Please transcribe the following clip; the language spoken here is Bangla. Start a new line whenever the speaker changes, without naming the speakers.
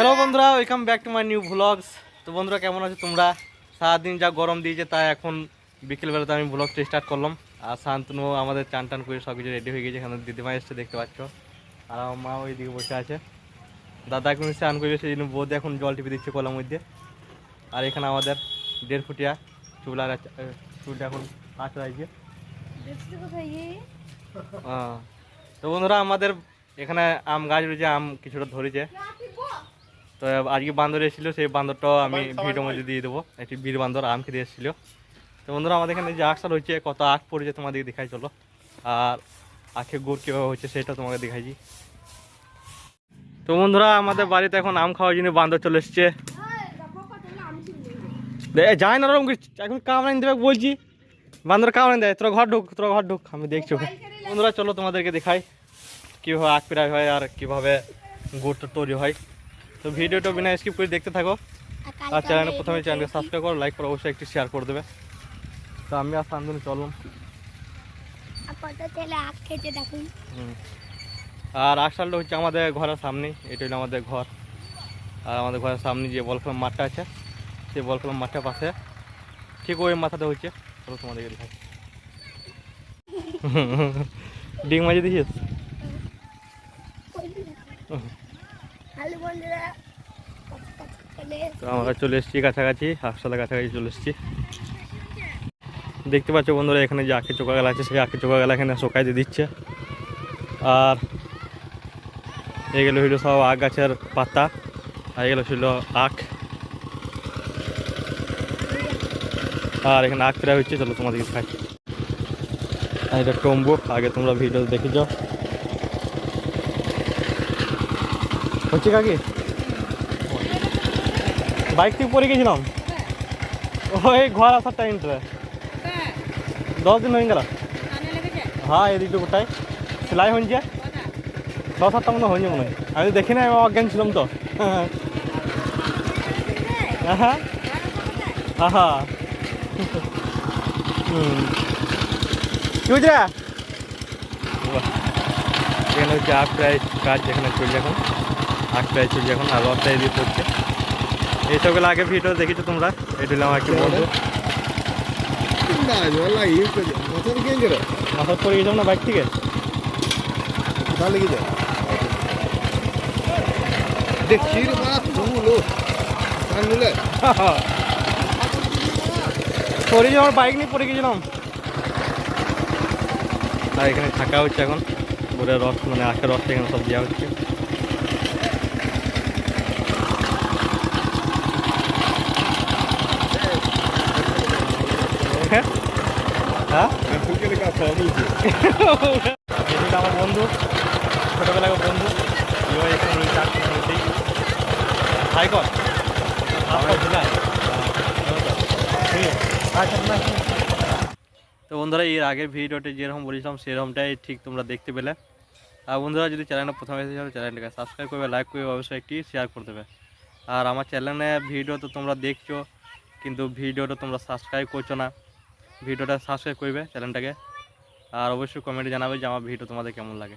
হ্যালো বন্ধুরা welcome back to my new vlogs তো বন্ধুরা কেমন আছো তোমরা? সারাদিন যা গরম দিয়েছে তাই এখন বিকেলবেলাতে আমি ভ্লগটা স্টার্ট করলাম। আর শান্তনু আমাদের চান টান করে সব কিছু রেডি হয়ে গেছে এখানে দিদিমা এসছে দেখতে পাচ্ছ। আর আমার মা ওই দিকে বসে আছে। দাদা এখন স্নান করবে সেই জন্য বোধ এখন জল টিপে দিচ্ছে কলার মধ্যে। আর এখানে আমাদের দেড় ফুটিয়া চুল আর চুলটা এখন হ্যাঁ। তো বন্ধুরা আমাদের এখানে আম গাছ রয়েছে আম কিছুটা ধরেছে। তো আজকে বান্দর এসেছিল সেই বান্দরটাও আমি ভিডিওর মধ্যে দিয়ে দেবো। একটি বীর বান্দর আম খেতে এসেছিল। তো বন্ধুরা আমাদের এখানে যে আখটা রয়েছে কত আখ পড়েছে তোমাদেরকে দেখাই চলো। আর আখে গুড় কীভাবে হচ্ছে সেটা তোমাকে দেখাইছি তো বন্ধুরা আমাদের বাড়িতে এখন আম খাওয়ার জন্য বান্দর চলে এসছে। যাই না ওরকম কিছু, এখন কামড়ানি দেবে বলছি। বান্দর কামড়ানি দেয় তোরা ঘর ঢুক তোরা ঘর ঢুক আমি দেখছি ওকে। বন্ধুরা চলো তোমাদেরকে দেখাই কীভাবে আখ পেরাই হয় আর কীভাবে গুড়টা তৈরি হয়। তো ভিডিওটা বিনা স্কিপ করে দেখতে থাকো। আর চ্যানেলে প্রথমে চ্যানেলকে সাবস্ক্রাইব করো লাইক করো অবশ্যই একটি শেয়ার করে দেবে। তো আমি আর শান্তনু চললাম। আর আশালটা হচ্ছে আমাদের ঘরের সামনেই এটা হলো আমাদের ঘর। আর আমাদের ঘরের সামনে যে বল খেলার মাঠটা আছে সেই বল খেলার মাঠটার পাশে। ঠিক ওই মাথাতে হচ্ছে। তোমাদেরকে ডিং মাঝে দিয়েছিস
হ্যালো বন্ধুরা তেলে
তো আমরা চলে এসেছি কাছাকাছি, হাসপাতালের কাছাকাছি চলে এসেছি। দেখতে পাচ্ছ বন্ধুরা, এখানে যে আখের চোকা গেলা আছে, সেই আখের চোকা গেলা এখানে শোকাই দিয়ে দিচ্ছে। আর এগুলো হইল সব আখ গাছের পাতা, আর এগুলো ছিল আখ। আর এখানে আখ ফেরা হচ্ছে, চলো তোমাদেরকে খাই আর এটা টম্বু, আগে তোমরা ভিডিও দেখে যাও। হচ্ছে কাকি? বাইক থেকে পরে গেছিলাম? ওই ঘর আসার টাইমটা দশ দিন হয়ে গেল। হ্যাঁ এদিকে গোটাই সেলাই হয়েছে দশ সাতটা মতো হয়েছে মনে হয়। আমি দেখি না অজ্ঞান ছিলাম তো। হ্যাঁ হ্যাঁ হুম। কি? বাহ। এখানে হচ্ছে আখ প্রায় কাজ যেখানে চলছে এখন। আখ প্রায় চলছে এখন, আর রথটা এদিকে পড়ছে এইসবগুলো আগে ভিডিও দেখেছ তোমরা? মাথার পরে গেছিলাম না বাইক থেকে
লেগে যায়? দেখছি
পরে আমার বাইক নিয়ে গেছিলাম। আর এখানে থাকা হচ্ছে এখন। পুরো রস মানে আখের রসটা এখানে সব দেওয়া হচ্ছে। হ্যাঁ? হ্যাঁ আমার বন্ধু ছোটোবেলার বন্ধু। এবার এখানে রয়েছে আজকে মধ্যেই হাই কর। তো বন্ধুরা এর আগের ভিডিওতে যেরকম বলেছিলাম সেরকমটাই ঠিক তোমরা দেখতে পেলে। আর বন্ধুরা যদি চ্যানেলটা প্রথমে এসে যাও চ্যানেলটাকে সাবস্ক্রাইব করবে লাইক করবে অবশ্যই একটি শেয়ার করে দেবে। আর আমার চ্যানেলে ভিডিও তো তোমরা দেখছ কিন্তু ভিডিওটা তোমরা সাবস্ক্রাইব করছ না। ভিডিওটা সাবস্ক্রাইব করবে চ্যানেলটাকে আর অবশ্যই কমেন্টে জানাবে যে আমার ভিডিও তোমাদের কেমন লাগে।